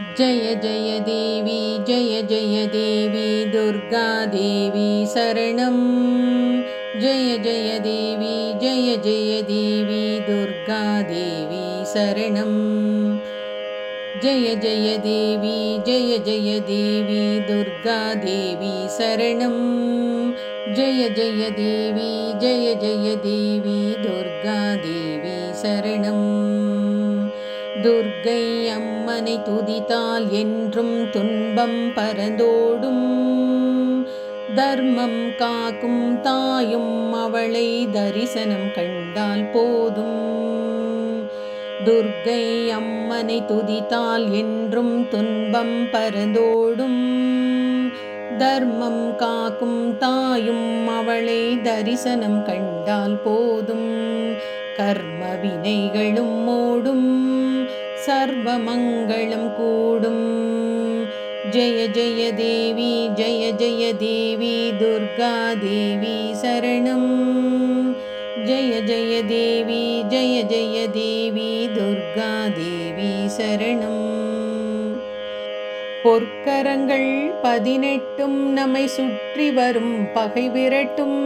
जय जय देवी जय जय देवी दुर्गा देवी शरणं। जय जय देवी जय जय देवी दुर्गा देवी शरणं। जय जय देवी जय जय देवी दुर्गा देवी शरणं। जय जय देवी जय जय देवी दुर्गा देवी शरणम् துர்கை அம்மனை துதித்தால் என்றும் துன்பம் பரந்தோடும். தர்மம் காக்கும் தாயும் அவளை தரிசனம் கண்டால் போதும். துர்கை அம்மனை துதித்தால் என்றும் துன்பம் பரந்தோடும். தர்மம் காக்கும் தாயும் அவளை தரிசனம் கண்டால் போதும். கர்ம வினைகளும் மூடும் सर्वमङ्गलं कूडं। जय जय देवी जय जय देवी दुर्गादेवी शरणं। जय जय देवी जय जय देवी दुर्गादेवी शरणम् பொற்கரங்கள் பதினெட்டும் நம்மை சுற்றி வரும் பகை விரட்டும்.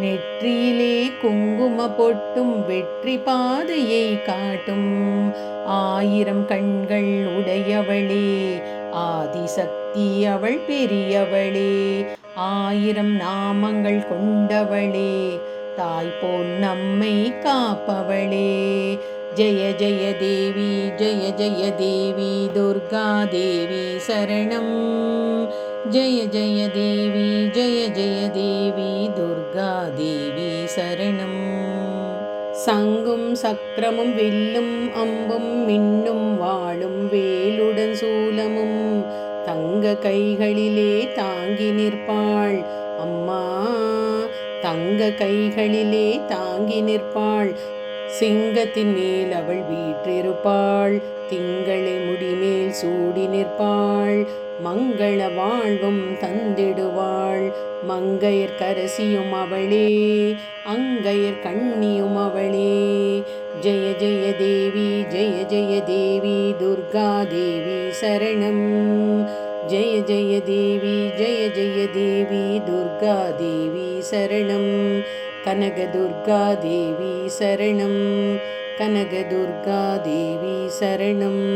நெற்றியிலே குங்கும பொட்டும் வெற்றி பாதையை காட்டும். ஆயிரம் கண்கள் உடையவளே ஆதிசக்தி அவள் பெரியவளே. ஆயிரம் நாமங்கள் கொண்டவளே தாய் போல் நம்மை காப்பவளே. ஜெய ஜெய தேவி ஜெய ஜெய தேவி துர்கா தேவி சரணம். ஜெய ஜெய தேவி ஜெய ஜெய தேவி துர்கா தேவி சரணம். சங்கும் சக்கரமும் வில்லும் அம்பும் மின்னும் வாழும் வேலுடன் சூலமும் தங்க கைகளிலே தாங்கி நிற்பாள். அம்மா தங்க கைகளிலே தாங்கி நிற்பாள். சிங்கத்தின் மேல் அவள் வீற்றிருப்பாள். திங்களை முடிமேல் சூடி நிற்பாள். மங்கள வாழ்வும் தந்திடுவாள். மங்கையர் கரசியும் அவளே அங்கையர் கண்ணியும் அவளே. ஜெய ஜெய தேவி ஜெய ஜெய தேவி துர்கா தேவி சரணம். ஜெய ஜெய தேவி ஜெய ஜெய தேவி துர்கா தேவி சரணம். கனகதுர்கா தேவி சரணம். கனகதுர்கா தேவி சரணம்.